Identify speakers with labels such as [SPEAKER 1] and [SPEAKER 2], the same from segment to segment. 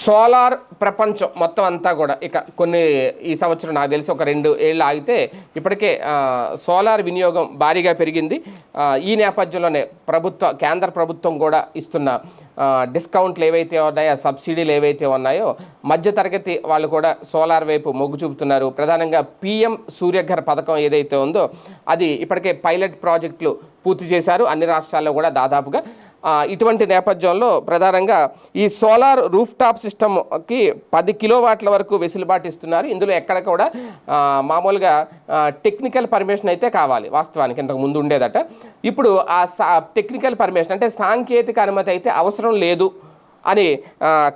[SPEAKER 1] Solar ప్రపంచం మొత్తం అంతా కూడా. ఇక కొన్ని ఈ సంవత్సరం నాకు తెలిసి ఒక రెండు ఏళ్ళు ఆగితే ఇప్పటికే సోలార్ వినియోగం భారీగా పెరిగింది. ఈ నేపథ్యంలోనే ప్రభుత్వ కేంద్ర ప్రభుత్వం కూడా ఇస్తున్న డిస్కౌంట్లు ఏవైతే ఉన్నాయో సబ్సిడీలు ఏవైతే ఉన్నాయో మధ్యతరగతి వాళ్ళు కూడా సోలార్ వైపు మొగ్గు చూపుతున్నారు. ప్రధానంగా పిఎం సూర్యఘర్ పథకం ఏదైతే ఉందో అది ఇప్పటికే పైలట్ ప్రాజెక్టులు పూర్తి చేశారు. అన్ని రాష్ట్రాల్లో కూడా దాదాపుగా ఇటువంటి నేపథ్యంలో ప్రధానంగా ఈ సోలార్ రూఫ్ టాప్ సిస్టమ్కి పది కిలోవాట్ల వరకు వెసులుబాటు ఇస్తున్నారు. ఇందులో ఎక్కడ కూడా మామూలుగా టెక్నికల్ పర్మిషన్ అయితే కావాలి వాస్తవానికి ఇంతకు ముందు ఉండేదట. ఇప్పుడు ఆ టెక్నికల్ పర్మిషన్ అంటే సాంకేతిక అనుమతి అయితే అవసరం లేదు. అని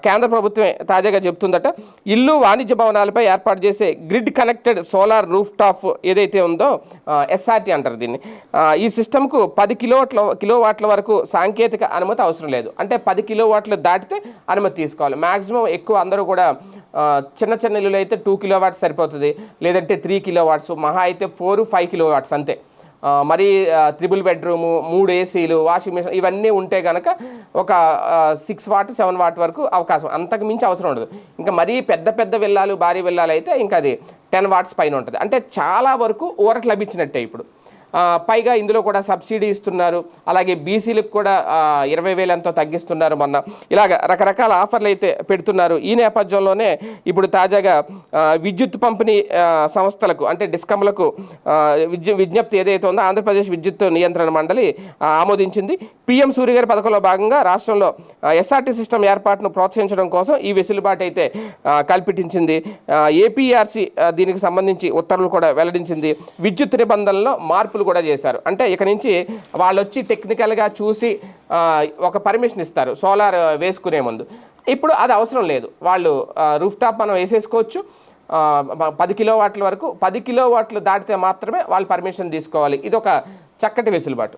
[SPEAKER 1] కేంద్ర ప్రభుత్వమే తాజాగా చెప్తుందట. ఇల్లు వాణిజ్య భవనాలపై ఏర్పాటు చేసే grid connected solar roof top ఏదైతే ఉందో ఎస్ఆర్టీ అంటారు దీన్ని. ఈ సిస్టమ్కు పది కిలోవాట్ల కిలోవాట్ల వరకు సాంకేతిక అనుమతి అవసరం లేదు. అంటే పది కిలోవాట్లు దాటితే అనుమతి తీసుకోవాలి. మ్యాక్సిమం ఎక్కువ అందరూ కూడా చిన్న చిన్న ఇల్లులు అయితే టూ కిలో వాట్స్ సరిపోతుంది. లేదంటే త్రీ కిలో వాట్స్ మహా అయితే ఫోర్ ఫైవ్ కిలో వాట్స్ అంతే. మరి త్రిబుల్ బెడ్రూము మూడు ఏసీలు వాషింగ్ మిషన్ ఇవన్నీ ఉంటే కనుక ఒక సిక్స్ వాట్ సెవెన్ వాట్ వరకు అవకాశం. అంతకు మించి అవసరం ఉండదు. ఇంకా మరీ పెద్ద పెద్ద విల్లాలు భారీ విల్లాలు అయితే ఇంకా అది టెన్ వాట్స్ పైన ఉంటుంది. అంటే చాలా వరకు ఊరకు లభించినట్టే ఇప్పుడు. పైగా ఇందులో కూడా సబ్సిడీ ఇస్తున్నారు. అలాగే బీసీలకు కూడా ఇరవై వేలంతో తగ్గిస్తున్నారు మొన్న. ఇలాగ రకరకాల ఆఫర్లు అయితే పెడుతున్నారు. ఈ నేపథ్యంలోనే ఇప్పుడు తాజాగా విద్యుత్ పంపిణీ సంస్థలకు అంటే డిస్కమ్లకు విజ్ఞప్తి ఏదైతే ఉందో ఆంధ్రప్రదేశ్ విద్యుత్ నియంత్రణ మండలి ఆమోదించింది. పిఎం సూర్యగారి పథకంలో భాగంగా రాష్ట్రంలో ఎస్ఆర్టీ సిస్టమ్ ఏర్పాటును ప్రోత్సహించడం కోసం ఈ వెసులుబాటు అయితే కల్పించింది. ఏపీఆర్సీ దీనికి సంబంధించి ఉత్తర్వులు కూడా వెల్లడించింది. విద్యుత్ నిబంధనల్లో మార్పులు కూడా చేశారు. అంటే ఇక నుంచి వాళ్ళు వచ్చి టెక్నికల్గా చూసి ఒక పర్మిషన్ ఇస్తారు సోలార్ వేసుకునే ముందు. ఇప్పుడు అది అవసరం లేదు. వాళ్ళు రూఫ్ టాప్ మనం వేసేసుకోవచ్చు. పది కిలో వాట్ల వరకు పది కిలో వాట్లు దాటితే మాత్రమే వాళ్ళు పర్మిషన్ తీసుకోవాలి. ఇది ఒక చక్కటి వెసులుబాటు.